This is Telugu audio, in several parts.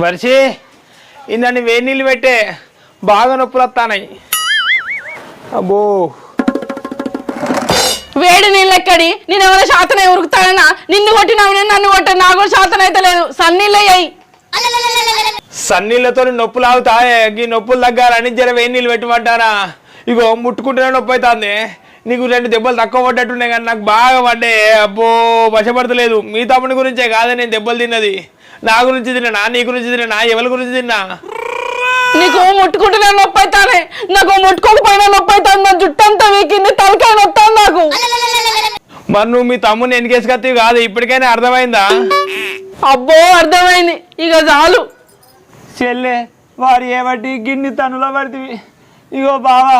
వర్షి ఇందని వేడి నీళ్ళు పెట్టే బాగా నొప్పులు వస్తానాయి అబ్బో. వేడి నీళ్ళెక్కడి నేను ఎవరైనా శాతం ఉరుకుతానన్నా? నిన్ను కొట్టినావు నేను నన్ను కొట్టాను నాకు కూడా శాతం అయితే లేదు సన్నీళ్ళయ్యాయి సన్నీళ్ళతో నొప్పులు ఆగుతాయే ఈ నొప్పులు తగ్గాలని జర వేడి నీళ్ళు పెట్టమంటారా ఇగో ముట్టుకుంటేనే నొప్పి అవుతుంది నీకు రెండు దెబ్బలు తక్కువ పడ్డట్టున్నాయి కానీ నాకు బాగా పడ్డాయి. అబ్బో వశపడతలేదు. మీ తమ్ముని గురించే కాదే నేను దెబ్బలు తిన్నది. నా గురించి తిన్నా నీ గురించి తిన్నా ఎవరి గురించి తిన్నా? నీకు ముట్టుకుంటేనే నొప్పి అవుతానే. నాకు ముట్టుకోకపోయినా నొప్పి అవుతాను. నా జుట్టు అంతా వీకింది. తలకాయ నొత్తాను నాకు. మరి నువ్వు మీ తమ్ముని ఎన్నికేసుకొత్తివి కాదు? ఇప్పటికైనా అర్థమైందా? అబ్బో అర్థమైంది. ఇక చాలు. చెల్లె వాడు ఏబట్టి గిన్ని తనులో పడితివి ఇగో బావా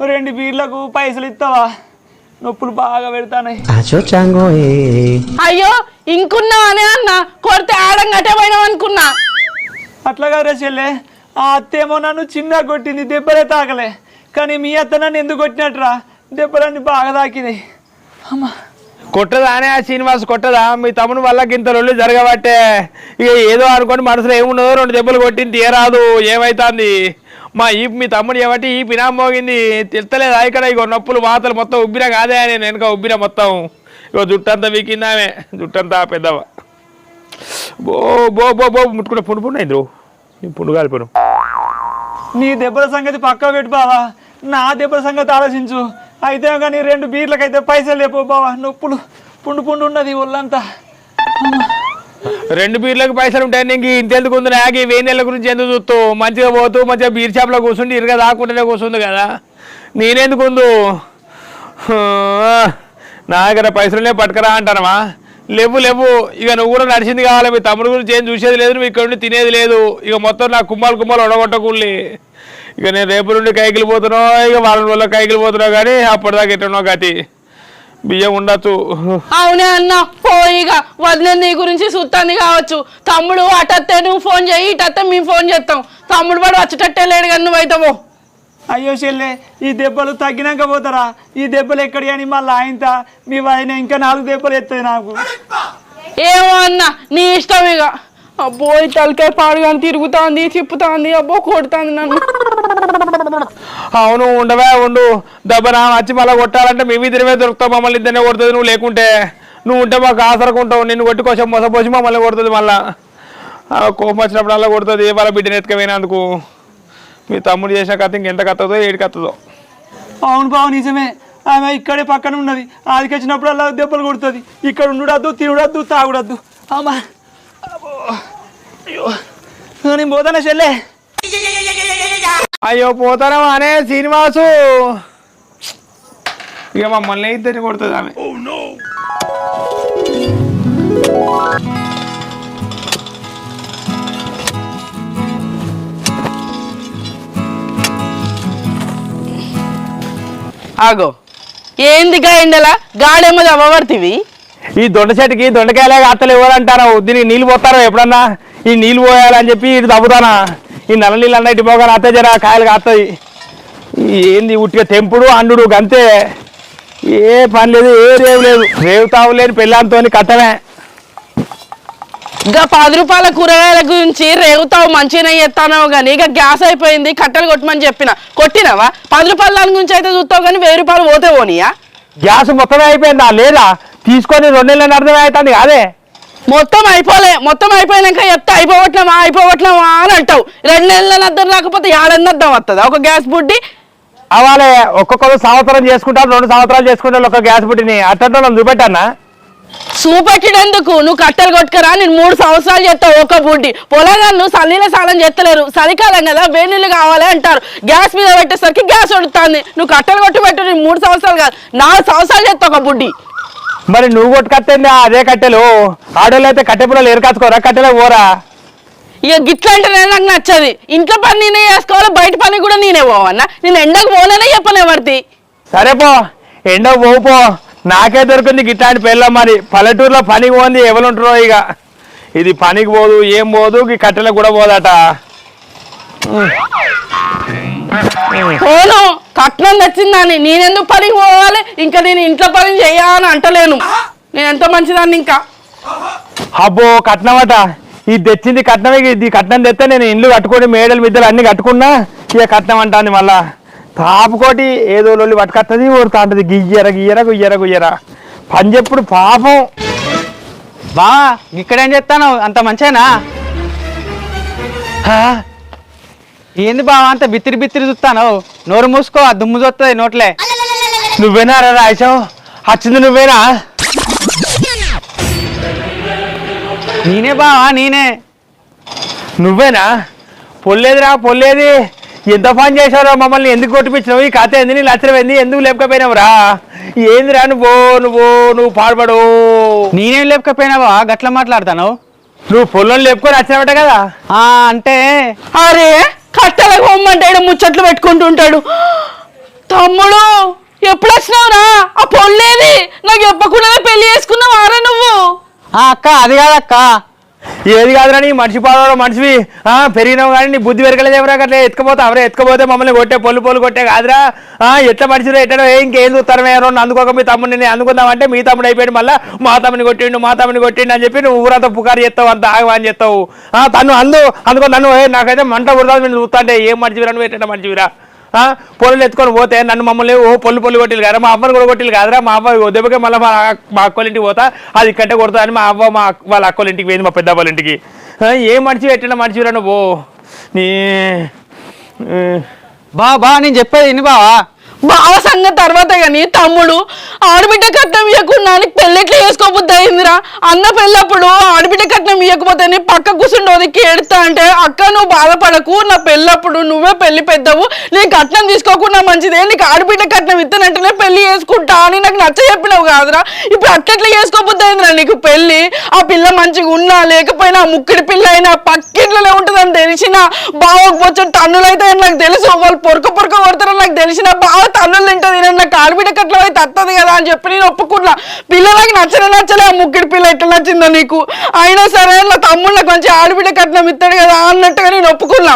రెండు బీర్లకు పైసలు ఇస్తావా? నొప్పులు బాగా పెడతానాయి. అయ్యో ఇంకున్నా అనే అన్న కొడితే ఆడం గట్టే పోయినాం అనుకున్నా. అట్లా కాదురా చెల్లె ఆ అత్తేమో నన్ను చిన్న కొట్టింది దెబ్బలే తాకలే. కానీ మీ అత్త నన్ను ఎందుకు కొట్టినట్రా? దెబ్బలన్నీ బాగా తాకినాయి అమ్మా. కొట్టదా అనే ఆ శ్రీనివాస్ కొట్టదా? మీ తమ్ముని వల్ల ఇంత రొల్లు జరగబట్టే. ఇక ఏదో అనుకోని మనసులో ఏముండదో రెండు దెబ్బలు కొట్టింది తీయరాదు ఏమైతుంది? మా ఈ మీ తమ్ముడు ఏమంటే ఈ పినా మోగింది తెలుస్తలేదా ఇక్కడ ఇగో నొప్పులు వాతలు మొత్తం ఉబ్బినా కాదే నేను వెనక ఉబ్బినా మొత్తం. ఇగో జుట్టంతా వీకిందామే. జుట్టంతా పెద్దవా. బో బో బో బో ముట్టుకుంటే. పుండు పుండు అయింది నీ పుండు కాలిపోను నీ దెబ్బల సంగతి పక్క పెట్టు బావా. నా దెబ్బల సంగతి ఆలోచించు. అయితే కానీ రెండు బీర్లకైతే పైసలు లేపో బావా. నొప్పులు పుండు పుండు ఉన్నది ఒళ్ళంతా. రెండు బీర్లకు పైసలు ఉంటాయి నీకు ఇంతెందుకు ఉంది నాకు? ఈ నెలల గురించి ఎందుకు చూస్తావు? మంచిగా పోతూ మంచిగా బీర్ షాప్లో కూర్చుండి ఇరుగా దాక్కుంటేనే కూర్చుంది కదా. నేనెందుకు ఉందు నా దగ్గర పైసలునే పట్టుకరా అంటానమా లేవు లేవు. ఇక నువ్వు కూడా నడిచింది కావాలి. మీ తమ్ముడు గురించి ఏం చూసేది లేదు నువ్వు ఇక్కడ నుండి తినేది లేదు. ఇక మొత్తం నా కుమ్మాలు కుమ్మాలు ఒడగొట్టకుళ్ళి ఇక నేను రేపు నుండి కైకిలు పోతున్నావు ఇక వారం రోజుల్లో కైకిలు పోతున్నావు కానీ అప్పటిదాకా ఎట్టున్నావు గతి. బియ్యం ఉండొచ్చు. అవునే అన్న పోయిగా వదిన నీ గురించి చూస్తాంది కావచ్చు. తమ్ముడు అటత్తే నువ్వు ఫోన్ చేయి ఇటత్తే మేము ఫోన్ చేస్తాం. తమ్ముడు వాడు వచ్చేటట్టే లేడు కానీ నువ్వైతావు అయ్యో చెల్లె ఈ దెబ్బలు తగ్గినాక పోతారా? ఈ దెబ్బలు ఎక్కడి అని మళ్ళీ ఆయనత మీ ఆయన ఇంకా నాలుగు దెబ్బలు ఎత్తాయి నాకు. ఏమో అన్న నీ ఇష్టం ఇక. అబ్బో ఈ తలకాయ పాడుగాని తిరుగుతాంది తిప్పుతాంది అబ్బో కొడుతాంది నన్ను. అవును ఉండవే ఉండు. దెబ్బనా వచ్చి మళ్ళీ కొట్టాలంటే మేము ఇద్దరమే దొరుకుతావు మమ్మల్ని ఇద్దరినే కొడుతుంది నువ్వు లేకుంటే. నువ్వు ఉంటే మాకు ఆసరకు ఉంటావు నిన్ను కొట్టి కొంచెం మొసపోసి మమ్మల్ని కొడుతుంది మళ్ళా. ఆ, కోపం వచ్చినప్పుడల్లా కొడుతుంది వాళ్ళ బిడ్డను ఎత్తుకపోయినందుకు. మీ తమ్ముడు చేసిన కథ ఇంకెంత కత్తదో ఏడు కత్తదో. అవును బావు నిజమే. ఆమె ఇక్కడే పక్కన ఉన్నది. ఆదికి వచ్చినప్పుడల్లా దెబ్బలు కొడుతుంది. ఇక్కడ ఉండుడద్దు తినుడద్దు తాగుడద్దు అమ్మా. అయ్యో నేను పోతానా చెల్లె అయ్యో పోతారా అనే శ్రీనివాసు ఇక మమ్మల్ని ఇద్దరిని కొడుతుంది ఆమె ఆగో ఏంది గా ఎండలా గాడేమో అవ్వబడుతుంది ఈ దొండ చెట్టుకి దొండకాయలే అత్తలు ఎవరంటారు? దీనికి నీళ్ళు పోతారో ఎప్పుడన్నా? ఈ నీళ్ళు పోయాలని చెప్పి ఇటు తవ్వుతానా? ఈ నల్ల నీళ్ళు అన్న ఇటు పోగా అత్తే జర కాయలు కాస్తాయి. ఏంది ఉట్టిగా తెంపుడు అండు గంతే. ఏ పని లేదు ఏ రేవు లేదు. రేవు తావు లేని పెళ్ళాంతో కట్టమే. ఇంకా పది రూపాయల కూరగాయల గురించి రేగుతావు మంచిగా ఎత్తానో కానీ ఇక గ్యాస్ అయిపోయింది కట్టెలు కొట్టమని చెప్పిన. కొట్టినావా? పది రూపాయల దాని గురించి అయితే చూస్తావు కానీ వెయ్యి రూపాయలు పోతే పోనీయా? గ్యాస్ మొత్తమే అయిపోయిందా? లేదా? తీసుకొని రెండు నెలలు అర్థమే అవుతుంది అదే మొత్తం అయిపోలే మొత్తం అయిపోయినాక చెప్తే అయిపోవట్లేమా అయిపోవట్లేమా అని అంటావు. రెండు నెలల అద్దం రాకపోతే ఏడన్న అద్దం వస్తుంది ఒక గ్యాస్ బుడ్డి? అవాలే ఒక్కొక్కరు సంవత్సరం చేసుకుంటారు రెండు సంవత్సరాలు చేసుకుంటారు ఒక గ్యాస్ బుట్టిని అట్టంటే చూపెట్టన్నా? చూపెట్టినందుకు నువ్వు కట్టెలు కొట్టుకరా నేను మూడు సంవత్సరాలు చేస్తావు ఒక బుడ్డి. పొలగాళ్ళు చల్లీల సాలం చేస్తలేరు. చలికాలం కదా నీళ్ళు కావాలి అంటారు. గ్యాస్ మీద పెట్టేసరికి గ్యాస్ ఉడుతుంది నువ్వు కట్టెలు కొట్టి పెట్టు నేను మూడు సంవత్సరాలు కాదు నాలుగు సంవత్సరాలు చేస్తావు ఒక బుడ్డి. మరి నువ్వు కొట్టుకొచ్చింది అదే కట్టెలు. ఆడోళ్ళు అయితే కట్టె పుల్లలు ఏరుకాచుకోరా? కట్టెలే పోరా? ఇక గిట్లాంటినే నాకు నచ్చది. ఇంట్లో పని నేనే చేసుకోవాలి బయట పని కూడా నేనే పోవన్నా. నేను ఎండకు పోననే చెప్పనే పడితే. సరే పో. ఎండ పోవు పో. నాకే దొరికింది గిట్లాంటి పెళ్ళ మరి. పల్లెటూరులో పనికి పోంది ఎవరుంటారో ఇక. ఇది పనికి పోదు ఏం పోదు ఈ కట్టెలకు కూడా పోదట. పోను. కట్నం తెచ్చిందని. నేనెందుకు పనికి పోవాలి? ఇంకా నేను ఇంట్లో పని చేయాలని అంటలేను. నేను ఎంతో మంచిదాన్ని ఇంకా? అబ్బో కట్నమట. ఇది తెచ్చింది కట్నం ఇది కట్నం తెస్తే నేను ఇల్లు కట్టుకొని మేడలు మిద్దలు అన్ని కట్టుకున్నా ఇక కట్నం అంటాను మళ్ళా. తాపుకోటి ఏదో లొల్లి ఓరుకు అంటది గియ్యర గియ్యర గుయ్యర గుయ్యర. పని చెప్పుడు పాపం. బా ఇక్కడేం చేస్తాను అంత మంచేనా? ఏంది బావ అంత బిత్తిరి బిత్తిరి చూస్తాను నోరు మూసుకో ఆ దుమ్ము చూస్తుంది నోట్లే. నువ్వేనా రా రాయసం వచ్చింది నువ్వేనా? నేనే బావా నేనే. నువ్వేనా? పొల్లేదురా పొల్లేది. ఎంత పని చేసావురా మమ్మల్ని ఎందుకు కొట్టిపించినావు? ఈ కథ ఏంది? నీ లచ్చరం ఏంది? ఎందుకు లేపకపోయినావురా? ఏందిరా నువ్వు నువ్వు నువ్వు పాడుపడు నేనేం లేపకపోయినా బావా గట్ల మాట్లాడతాను నువ్వు పొలం లేపుకొని వచ్చినావట కదా? ఆ అంటే అరే! కట్టెలకు పోమ్మంటే ముచ్చట్లు పెట్టుకుంటుంటాడు. తమ్ముడు ఎప్పుడు వచ్చినావురా ఆ పొల్లేది? నాకు చెప్పకుండానే పెళ్ళి చేసుకున్నావారా నువ్వు? ఆ అక్క అది కాదక్క. ఏది కాదురా నీ మనిషి పాడవడం మనిషివి ఆ, పెరిగినావు కానీ నీ బుద్ధి పెరగలేదేమరా అట్లా ఎత్తుకపోతే అవరే ఎత్తుకపోతే మమ్మల్ని కొట్టే పొల్లు పొల్లు కొట్టే కాదురా? ఆ, ఎట్లా మనిషిలో ఎట్టడో ఇంకేం చూస్తారమే రెండు అందుకోక మీ తమ్ముడిని అందుకుందామంటే మీ తమ్ముడు అయిపోయాడు మళ్ళీ మా తమ్ముని కొట్టిండు మా తమ్ముని కొట్టిండు అని చెప్పి నువ్వు ఊరంతా పుకారు చేస్తావు అంత ఆగమని చెప్తావు. ఆ, తను అందు అందుకో నన్ను నాకైతే మంట ఉడదా నేను చూస్తా అంటే ఏం మనిషివిరా నువ్వు? ఎట్ట మనిషివిరా? పొలలు ఎత్తుకొని పోతే నన్ను మమ్మల్ని ఓ పొల్లు పొల్లు కొట్టిలు కదా మా అమ్మని కూడా కొట్టిలు కాదురా. మా అవ్వ దెబ్బకి మళ్ళీ మా మా ఇంటికి పోతా అది ఇక్కడే కొడతా అని మా అవ్వ మా వాళ్ళ అక్కలింటికి పోయింది మా పెద్ద వాళ్ళ ఇంటికి ఆ, ఏం మనిషి పెట్టిన మనిషిరా నువ్వు? నీ బా బా నేను చెప్పేది ఎన్ని బావా. బావ సంగతి తర్వాత కానీ తమ్ముడు ఆడబిడ్డ కట్నం ఇవ్వకుండా నీకు పెళ్ళి ఎట్లా చేసుకోబుద్ది అయిందిరా? అన్న పెళ్ళప్పుడు ఆడబిడ్డ కట్నం ఇవ్వకపోతేనే పక్క కూర్చుండి ఏడుతా అంటే అక్క నువ్వు బాధపడకు నా పెళ్ళప్పుడు నువ్వే పెళ్ళి పెద్దవు నీ కట్నం తీసుకోకుండా మంచిదే నీకు ఆడబిడ్డ కట్నం ఇస్తానంటేనే పెళ్ళి చేసుకుంటా అని నాకు నచ్చ చెప్పినావు కాదురా? ఇప్పుడు అట్లెట్లా చేసుకోబుద్ది అయిందిరా నీకు పెళ్ళి ఆ పిల్ల మంచిగా ఉన్నా లేకపోయినా ముక్కిడి పిల్ల అయినా పక్కింట్లోనే ఉంటుందని తెలిసిన బావకు వచ్చే టన్నులైతే నాకు తెలుసు వాళ్ళు పొరక పొరక కొడతారని నాకు తెలిసిన బావ తన్నులు తింటది నేను నాకు ఆడబిడ్డ కట్ల అయితే తత్తది కదా అని చెప్పి నేను ఒప్పుకున్నా పిల్లలకి నచ్చలే నచ్చలే ఆ ముక్కిడి పిల్ల ఎట్లా నచ్చిందో నీకు. అయినా సరే నా తమ్ముళ్ళకి మంచి ఆడబిడ్డ కట్నం ఇస్తాడు కదా అన్నట్టుగా నేను ఒప్పుకున్నా.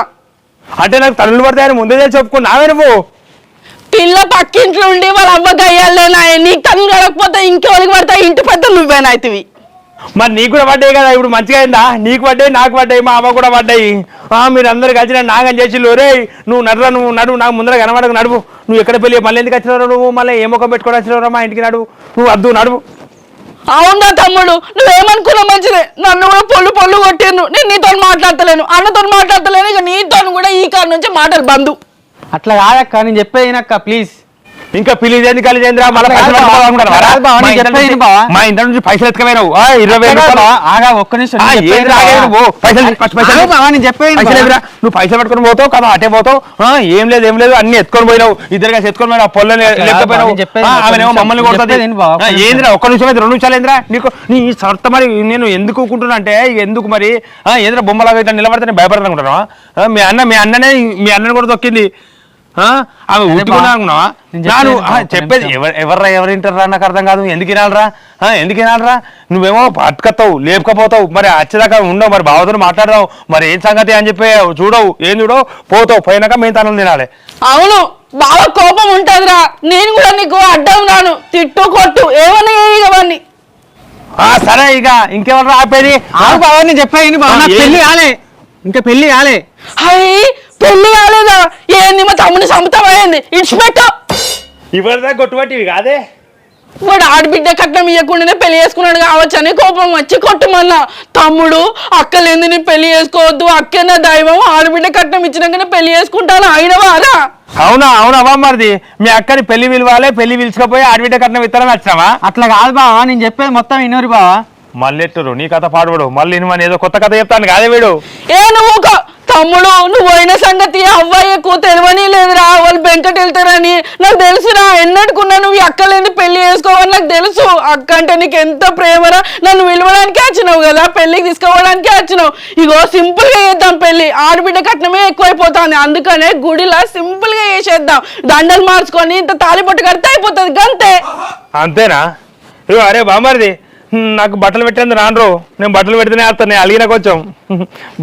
అంటే నాకు తల్లులు పడతాయని ముందే తెలిసి ఒప్పుకున్నావే నువ్వు? పిల్ల పక్కింట్లో ఉండి వాళ్ళ అవ్వకి అయ్యాలేనా నీకు తను కలగకపోతే ఇంకెవరికి పడతా ఇంటి పెద్ద నువ్వేనాಯ್ತಿవి మరి నీకు కూడా పడ్డాయి కదా ఇప్పుడు మంచిగా అయిందా? నీకు పడ్డాయి నాకు పడ్డాయి మా అమ్మ కూడా పడ్డాయి. ఆ, మీరు అందరు కలిసి నన్ను నాగం చేసి రే నువ్వు నడురా నువ్వు నడువు నాకు ముందర కనబడకు నడువు. నువ్వు ఎక్కడ పెళ్ళి మళ్ళీ ఎందుకు వచ్చినావు నువ్వు? మళ్ళీ ఏ ముఖం పెట్టుకొని వచ్చినావురా మా ఇంటికి నడువు నువ్వు వద్దు నడువు. అవునా తమ్ముడు? నువ్వేమనుకున్నా మంచిదే? నన్ను కూడా పొల్లు పొల్లు కొట్టిండ్రు. నేను నీతో మాట్లాడతలేను. అన్నతో మాట్లాడతలేను. ఇక నీతో కూడా ఈ కాడ నుంచి మాటలు బంధు అట్లా కాదక్క నేను చెప్పేది ప్లీజ్ ఇంకా పిలిచి ఎందుకు కలిసి మా ఇంటి నుంచి- పైసలు ఎత్తుకపోయినావు ఇరవై వేలు ఆగా ఒక్క నిమిషం నువ్వు పైసలు పట్టుకొని పోతావు కదా అటే పోతావు? ఏం లేదు ఏం లేదు అన్ని ఎత్తుకొని పోయినావు. ఇద్దరు కలిసి ఎత్తుకొని పోయినావు అట్లా కాదు లేకపోయినావు. మమ్మల్ని కొడుతుంది. ఏందిరా ఒక్క నిమిషం అయితే రెండు నిమిషాలు ఏందిరా? నీకు నీ సర్త మరి నేను ఎందుకు ఊకుంటున్నా అంటే ఎందుకు మరి? ఏందిరా బొమ్మలాగా ఇట్లా నిలబడితే భయపడతాను అనుకుంటున్నావా? ఆ, మీ అన్న మీ అన్ననే మీ అన్నని కూడా తొక్కింది. ఆ, ఆమె అదే ఉట్టుకున్నా బా. అనుకున్నావా? నేను నాను చెప్పేది ఎవర్రా ఎవరు వింటారా నాకు అర్థం కాదు ఎందుకు వినాలరా? ఆ, ఎందుకు వినాలరా? నువ్వేమో పట్టుకత్తావు లేపుకపోతావు మరి వచ్చేదాకా ఉండవు మరి బావతో మాట్లాడదావు మరి ఏం సంగతి అని చెప్పి చూడవు ఏం చూడవు పోతావు పోయినాక మేము తనలు తినాలి. అవును బాగా కోపం ఉంటదిరా. నేను కూడా నీకు అడ్డం రాను తిట్టు కొట్టు ఏమన్నా ఇవన్నీ సరే ఇక ఇంకెవరు ఆపేది ఆగు నేను ఏం- పెళ్ళి కాలే. ఇంకా పెళ్ళి కాలే. అయ్యి పెళ్ళి కాలేదా? ఏంది మా తమ్ముని సొంతమైంది ఇడిచిపెట్టు. ఇవరిదా కొట్టుబట్టివి కాదే? వాడు ఆడబిడ్డ కట్నం ఇవ్వకుండానే పెళ్ళి చేసుకున్నాడు కావచ్చు అని కోపం వచ్చి కొట్టమన్నా. తమ్ముడు అక్కలేంది నీ పెళ్ళి చేసుకోవద్దు. అక్కే నా దైవం? ఆడబిడ్డ కట్నం ఇచ్చినాకనే పెళ్ళి చేసుకుంటాను. అయినవారా అవునా అవునా అవ్వ మరిది మీ అక్కని పెళ్ళి విలువాలే పెళ్ళి పిలుచుకపోయి ఆడబిడ్డ కట్నం ఇస్తారని వచ్చినావా అట్లా కాదు బావ నేను చెప్పేది మొత్తం వినరు బావా. మళ్ళీ ఎట్టురు నీ కథ పాడబడు. మళ్ళీ నేను ఏదో కొత్త కథ చెప్తాను కాదే వీడు? ఏ నువ్వు తమ్ముడు నువ్వు పోయిన సంగతి అవ్వయ్యకు తెలియని లేదురా. వాళ్ళు బెంకట్ వెళ్తారని నాకు తెలుసురా. ఎన్నడుకున్నా నువ్వు ఈ అక్కలేని పెళ్ళి చేసుకోవని నాకు తెలుసు. అక్క అంటే నీకు ఎంత ప్రేమరా. నన్ను విలువడానికే వచ్చినావు కదా. పెళ్ళికి తీసుకోవడానికే వచ్చినావు. ఇగో సింపుల్గా చేద్దాం పెళ్ళి ఆడబిడ్డ కట్నమే ఎక్కువైపోతుంది. అందుకనే గుడిలా సింపుల్గా చేసేద్దాం. దండలు మార్చుకొని ఇంత తాలిపొట్టు కడితే అయిపోతుంది. అంతే అంతేనా? అరే బామర్ది నాకు బట్టలు పెట్టేందుకు రాను నేను బట్టలు పెడితేనే వేస్తాను నేను అలిగిన కొంచెం.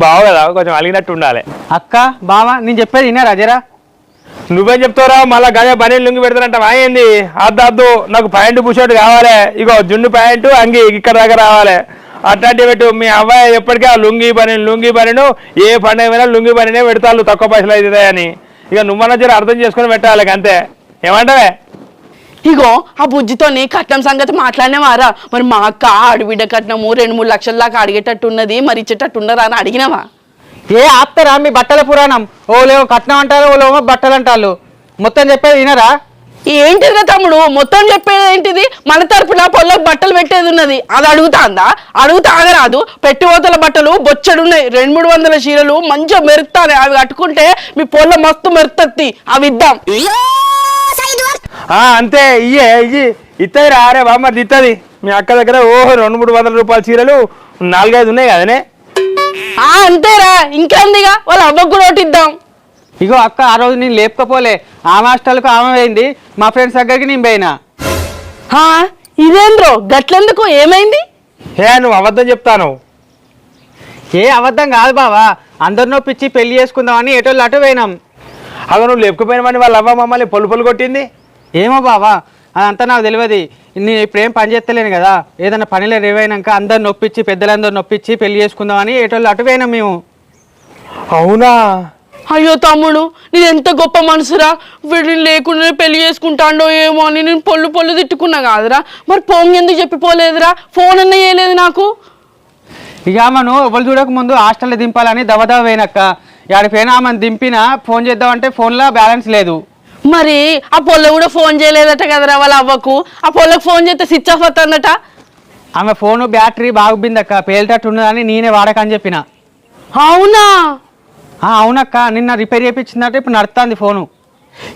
బావు కదా కొంచెం అలిగినట్టు ఉండాలి. అక్క బావ నేను చెప్పేది వినరా జరా నువ్వేం చెప్తావురా మళ్ళా గదే బనీ లుంగి పెడతానంట ఏంది? అద్దు అద్దు నాకు ప్యాంటు బుషర్ట్ కావాలి. ఇగో జున్ను ప్యాంటు అంగి ఇక్కడ దాకా రావాలి. అట్లాంటివి పెట్టు మీ అబ్బాయి ఎప్పటికీ ఆ లుంగి పని లుంగి పనిను ఏ పండుగ అయినా లుంగి పనినే పెడతారు తక్కువ పైసలు అవుతాయని. ఇక నువ్వన్న జర అర్థం చేసుకుని పెట్టాలి అంతే. ఏమంటావే? ఇగో ఆ బుజ్జితోని కట్నం సంగతి మాట్లాడినవారా? మరి మా అక్క ఆడబిడ్డ కట్నము రెండు మూడు లక్షల దాకా అడిగేటట్టు ఉన్నది మరి ఇచ్చేటట్టు ఉన్నరా అని అడిగినావా? ఏ ఆపుతారా మీ బట్టల పురాణం? ఓలేమో కట్నం అంటారు ఓలేమో బట్టలు అంటారు. మొత్తం చెప్పేది వినరా? ఏంటిదిరా తమ్ముడు? మొత్తం చెప్పేది ఏంటిది? మన తరపున పొల్లకు బట్టలు పెట్టేది ఉన్నది. అది అడుగుతాందా? అడుగుతా ఆగరాదు పెట్టిపోతల బట్టలు బొచ్చడున్నాయి. రెండు మూడు వందల చీరలు మంచిగా మెరుస్తాయి అవి కట్టుకుంటే మీ పొల్ల మస్తు మెరుతత్తి అవి ఇద్దాం. అంతే ఇయ్యే ఇయ్యి. ఇత్తది రా అరే బామ్మది ఇత్తది. మీ అక్క దగ్గర ఓహో రెండు మూడు వందల రూపాయల చీరలు నాలుగైదు ఉన్నాయి కదనే? ఆ అంతేరా. ఇంకేందిగా వాళ్ళ అవ్వకు కూడా ఒకటి ఇద్దాం. ఇగో అక్క ఆ రోజు నేను లేపకపోలే. ఆమె హాస్టల్కు ఆమె పోయింది. మా ఫ్రెండ్స్ దగ్గరికి నేను పోయినా. హా, ఇదేంద్రో? గట్లెందుకు? ఏమైంది? ఏ నువ్వు అబద్ధం చెప్తాను. ఏ అబద్ధం కాదు బావా. అందరినో పిచ్చి పెళ్ళి చేసుకుందామని ఎటోళ్ళు అటు పోయినాం. అగ నువ్వు లేపుకుపోయినామని వాళ్ళ అవ్వ మమ్మల్ని పొలు పొలు కొట్టింది? ఏమో బావా అదంతా నాకు తెలియదు. నేను ఇప్పుడు ఏం పని చేస్తలేను కదా. ఏదైనా పనిలో రేవైనాక అందరు నొప్పించి పెద్దలందరూ నొప్పించి పెళ్ళి చేసుకుందామని ఎటోళ్ళు అటు పోయినాం మేము. అవునా? అయ్యో తమ్ముడు నీది ఎంత గొప్ప మనసురా. వీడిని లేకుండా పెళ్ళి చేసుకుంటాడో ఏమో అని నేను పొల్లు పొల్లు తిట్టుకున్నా కాదురా. మరి పోంగి ఎందుకు చెప్పిపోలేదురా? ఫోన్ అన్న చేయలేదు నాకు. ఇక ఆమెను ఎవరు చూడక ముందు హాస్టల్లో దింపాలని దవదవ పోయినక్క. ఆడిపోయినా ఆమెను దింపినా ఫోన్ చేద్దామంటే ఫోన్లో బ్యాలెన్స్ లేదు. మరి ఆ పొల్ల కూడా ఫోన్ చేయలేదట కదరా వాళ్ళ అవ్వకు? ఆ పొల్లకు ఫోన్ చేస్తే స్విచ్ ఆఫ్ అవుతుందట? ఆమె ఫోను బ్యాటరీ బాగుబిందక్క పేలిటట్టు ఉన్నదని నేనే వాడకని చెప్పిన. అవునా? ఆ, అవునక్క. నిన్న రిపేర్ చేయించిందంటే ఇప్పుడు నడుస్తుంది ఫోను.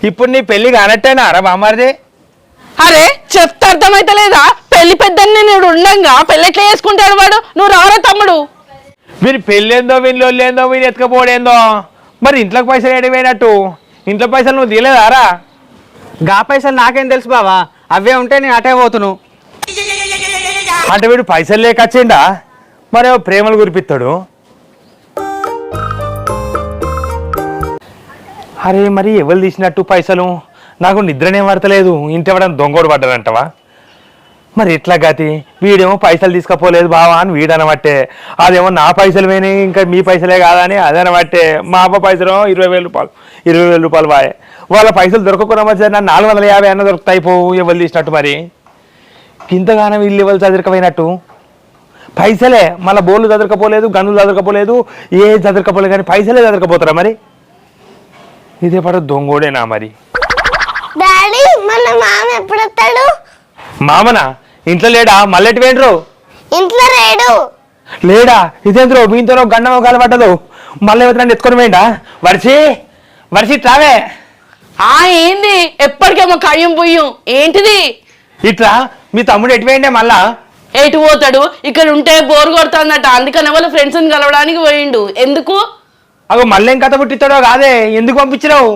ఇప్పుడు నీ పెళ్ళి కానట్టేనా? రా బామ్మరిది. అరే చెప్తే అర్థమైతలేదా పెళ్ళి పెద్దని నేను ఉండంగా? పెళ్ళి ఎట్లా చేసుకుంటాడు వాడు? నువ్వు రారా తమ్ముడు? వీని పెళ్ళేందో వీని లొల్లేందో వీని ఎత్తుకపోడేందో? మరి ఇంట్లోకి పైసలు ఏడిపోయినట్టు ఇంట్లో పైసలు నువ్వు తీయలేదారా? గా పైసలు నాకేం తెలుసు బావా? అవే ఉంటే నేను అటే పోతును. అంటే వీడు పైసలు లేక వచ్చిండా? మరి ప్రేమలు కురిపిస్తాడు. అరే మరి ఎవరు తీసినట్టు పైసలు? నాకు నిద్రనే పడతలేదు ఇంటి ఎవడన్నా దొంగోడు పడ్డాడంటవా? మరి ఎట్లా గతి? వీడేమో పైసలు తీసుకపోలేదు బావా అని వీడనబట్టే. అదేమో నా పైసలు పోయినాయి ఇంకా మీ పైసలే కాదని అదనబట్టే. మా అబ్బ పైసలు ఇరవై వేల రూపాయలు ఇరవై వేల రూపాయలు బాయ్ వాళ్ళ పైసలు దొరకకుండా మధ్య నన్ను నాలుగు వందల యాభై అన్న దొరుకుతాయి పోవు ఎవరు తీసినట్టు మరి? ఇంతగానో వీళ్ళు ఎవరు చదరకపోయినట్టు? పైసలే మళ్ళీ బోర్లు చదరకపోలేదు గన్నులు చదరకపోలేదు ఏ చదరకపోలేదు కానీ పైసలే చదరకపోతారా మరి? ఇదే పడ దొంగోడేనా మరి? డాడీ మన మామ ఎప్పుడు మామన? ఇంట్లో లేడా? మల్లెటి వేండ్రు ఇంట్లో లేడు. లేడా? ఇదేంద్రో మీతో గండం కాలు పట్టదు. మళ్ళీ ఎవరిని ఎత్తుకొని పోయిండా? వర్షి వర్షి ట్రావే ఆ ఏంది? ఎప్పటికేమో కయ్యం పొయ్యం. ఏంటిది? ఇట్లా మీ తమ్ముడు ఎటు పోయిండే మళ్ళా? ఎటు పోతాడు? ఇక్కడ ఉంటే బోర్ కొడుతుందట. అందుకని వాళ్ళ ఫ్రెండ్స్ని కలవడానికి పోయిండు. ఎందుకు? అగో మళ్ళీ ఏం కథ పుట్టిస్తాడో కాదే? ఎందుకు పంపించినావు?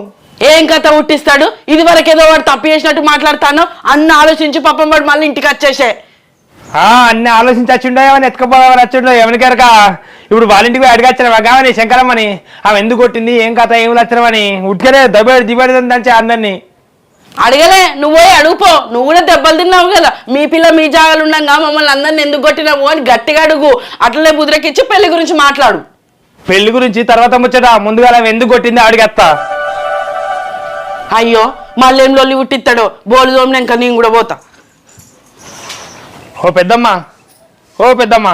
ఏం కథ పుట్టిస్తాడు? ఇది వరకు ఏదో వాడు తప్పు చేసినట్టు మాట్లాడతాను? అన్న ఆలోచించి పాపం వాడు మళ్ళీ ఇంటికి వచ్చేసే. ఆ అన్ని ఆలోచించి వచ్చిండో ఏమని ఎత్తుకపోదామని వచ్చిండో ఎవరికెరక ఇప్పుడు వాళ్ళ ఇంటికి పోయి అడిగచ్చిన కావని శంకరమ్మని. ఆమె ఎందుకు కొట్టింది? ఏం కథ? ఏం లచ్చనమని ఉట్కనే దబడి దిబడి దంచి అందరినీ. అడగలే నువ్వు అడుగుపో. నువ్వు కూడా దెబ్బలు తిన్నావు కదా. మీ పిల్ల మీ జాగాలు ఉండగా మమ్మల్ని అందరిని ఎందుకు కొట్టినావు అని గట్టిగా అడుగు. అట్లనే బుద్రకిచ్చి పెళ్ళి గురించి మాట్లాడు. పెళ్ళి గురించి తర్వాత ముచ్చట. ముందుగా ఎందుకు కొట్టింది అడిగత్తా. అయ్యో మళ్ళీ ఏం లొల్లి పుట్టిస్తాడో? బోలు తోమినాక నేను కూడా పోతా. ఓ పెద్దమ్మ ఓ పెద్దమ్మ.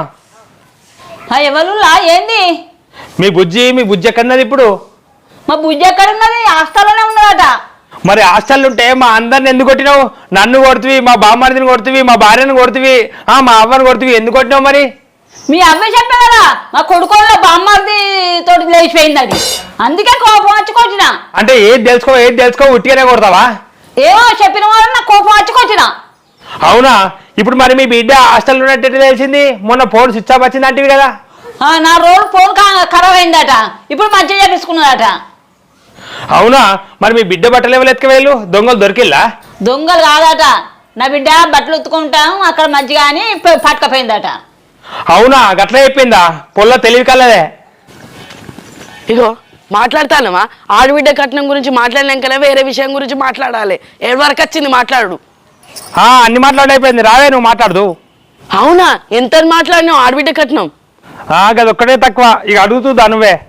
ఎవరులా? ఏంది? మీ బుజ్జి మీ బుజ్జి ఎక్కడన్నది ఇప్పుడు? మా బుజ్జి ఎక్కడ ఉన్నది హాస్టల్లోనే ఉన్నదట. మరి హాస్టల్ ఉంటే మా అందరిని ఎందుకు కొట్టినావు? నన్ను కొడుతువి మా బామ్మడిని కొడుతువి మా భార్యను కొడుతువి ఆ మా అవ్వని కొడుతువి ఎందుకు కొట్టినావు మరి? మీ అబ్బాయి చెప్పే కదా మా కొడుకోళ్ళ బామ్మర్ది తోటి లేచిపోయింది అది అందుకే కోపం వచ్చి కొట్టిన. అంటే ఏది తెలుసుకో ఏది తెలుసుకో ఉట్టిగానే కొడతావా? ఏమో చెప్పిన వాళ్ళు నాకు కోపం వచ్చి కొట్టిన. అవునా? ఇప్పుడు మరి మీ బిడ్డ హాస్టల్ ఉన్నట్టు తెలిసింది? మొన్న ఫోన్ స్విచ్ ఆఫ్ వచ్చింది అంటివి కదా. ఆ, నా రోడ్ ఫోన్ కా- ఖరాబ్ అయిందట ఇప్పుడు మంచిగా చేపించుకున్నదట. అవునా? మరి మీ బిడ్డ బట్టలు ఎవరు ఎత్తుకువేళ్ళు దొంగలు దొరికిల్లా? దొంగలు కాదట. నా బిడ్డ బట్టలు ఉత్తుకుంటాం అక్కడ మంచిగా అని ప- పట్టుకపోయిందట. అవునా? గట్ల చెప్పిందా? పొల్ల తెలివి కలదే. ఇగో మాట్లాడతానమ్మా. ఆడబిడ్డ కట్నం గురించి మాట్లాడినాకనే వేరే విషయం గురించి మాట్లాడాలి. ఏ వరకు వచ్చింది మాట్లాడు. ఆ, అన్ని మాట్లాడైపోయింది రావే నువ్వు మాట్లాడదు. అవునా? ఎంత మాట్లాడినావు ఆడబిడ్డ కట్నం? ఆ, తక్కువ. ఇక అడుగుతుందా నువ్వే.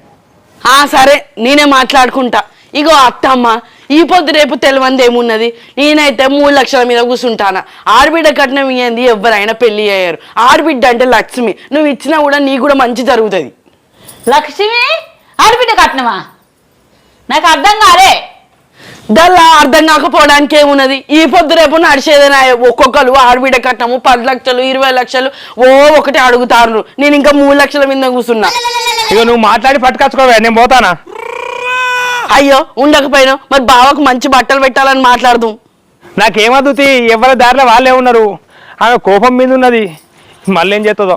ఆ సరే నేనే మాట్లాడుకుంటా. ఇగో అత్తమ్మ ఈ పొద్దు రేపు తెలివంది ఏమున్నది? నేనైతే మూడు లక్షల మీద కూర్చుంటానా ఆడబిడ్డ కట్నం ఇయ్యంది ఎవరైనా పెళ్ళి అయ్యారు ఆడబిడ్డ అంటే లక్ష్మి. నువ్వు ఇచ్చినా కూడా నీకు కూడా మంచి జరుగుతుంది. లక్ష్మి? ఆడబిడ్డ కట్నమా? నాకు అర్థం కాలే. దల్లా అర్థం కాకపోవడానికి ఏమున్నది? ఈ పొద్దు రేపు నడిచేదేనా ఒక్కొక్కరు ఆడబిడ్డ కట్నము పది లక్షలు ఇరవై లక్షలు ఓ ఒకటి అడుగుతారు. నేను ఇంకా మూడు లక్షల మీద కూర్చున్నా ఇక నువ్వు మాట్లాడి పట్టుకొచ్చుకోవే నేను పోతానా? అయ్యో ఉండకపోయినా మరి బావకు మంచి బట్టలు పెట్టాలని మాట్లాడదాం. నాకేమదుతి ఎవరి దారిలో వాళ్ళే ఉన్నారు? ఆమె కోపం మీద ఉన్నది. మళ్ళీ ఏం చేస్తుందో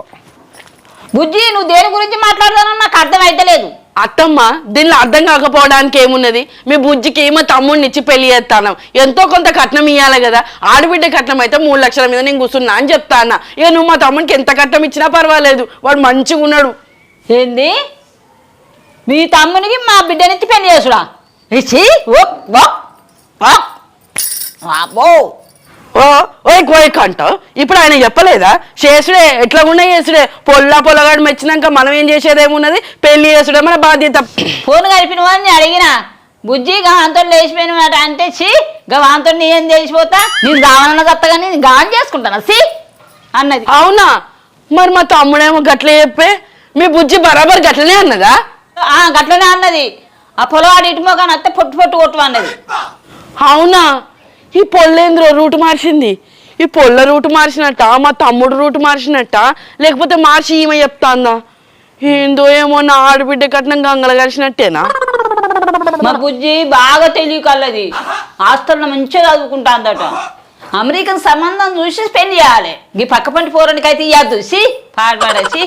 బుజ్జి నువ్వు దేని గురించి మాట్లాడతానో నాకు అర్థం అయితలేదు అత్తమ్మ దీనిలో అర్థం కాకపోవడానికి ఏమున్నది? మీ బుజ్జికి మా తమ్ముడిని ఇచ్చి పెళ్ళి చేస్తాను. ఎంతో కొంత కట్నం ఇవ్వాలి కదా. ఆడబిడ్డ కట్నం అయితే మూడు లక్షల మీద నేను కూర్చున్నా అని చెప్తాను. ఇక నువ్వు మా తమ్ముడికి ఎంత కట్నం ఇచ్చినా పర్వాలేదు. వాడు మంచిగా ఉన్నాడు ఏంది? మీ తమ్మునికి మా బిడ్డనిచ్చి పెళ్ళి చేసుడా? ఇచ్చి అబ్బో. ఓ ఓయ్ కోయక్ అంట ఇప్పుడు ఆయన చెప్పలేదా? చేసుడే ఎట్లా ఉన్నాయి చేసుడే. పొల్ల పొలగాడు మెచ్చినాక మనం ఏం చేసేది ఏమున్నది పెళ్ళి చేసుడే మన బాధ్యత. ఫోన్ కలిపిన వాడిని అడిగిన. బుజ్జి గా వాంతో లేచిపోయిన అంటే సి గా వాంతో ఏం చేసిపోతా? నేను రావణన్న దత్తగాని నేను గాన్ చేసుకుంటానా? సి అన్నది. అవునా? మరి మా తమ్ముడేమో గట్లే చెప్పే. మీ బుజ్జి బరాబర్ గట్లనే అన్నదా? గట్లనే అన్నది. ఆ పొలవాడు ఇటు మోకాని అత్తే పొట్టు పొట్టు కొట్టు అన్నది. అవునా? ఈ పొల్లేంద్రో రూట్ మార్చింది? ఈ పొల్ల రూట్ మార్చినట్ట? మా తమ్ముడు రూట్ మార్చినట్ట? లేకపోతే మార్చి ఈమె చెప్తాందా? ఏందో ఏమో నా ఆడబిడ్డ కట్నం గంగల కలిసినట్టేనా మా బుజ్జి బాగా తెలివి కల్లది ఆస్తులను మంచిగా చదువుకుంటా అందట అమెరికన్ సంబంధం చూసి పెళ్ళి చేయాలి. ఈ పక్క పంటి పోరానికి అయితే ఇవ్వద్దు సి పాడబడేసి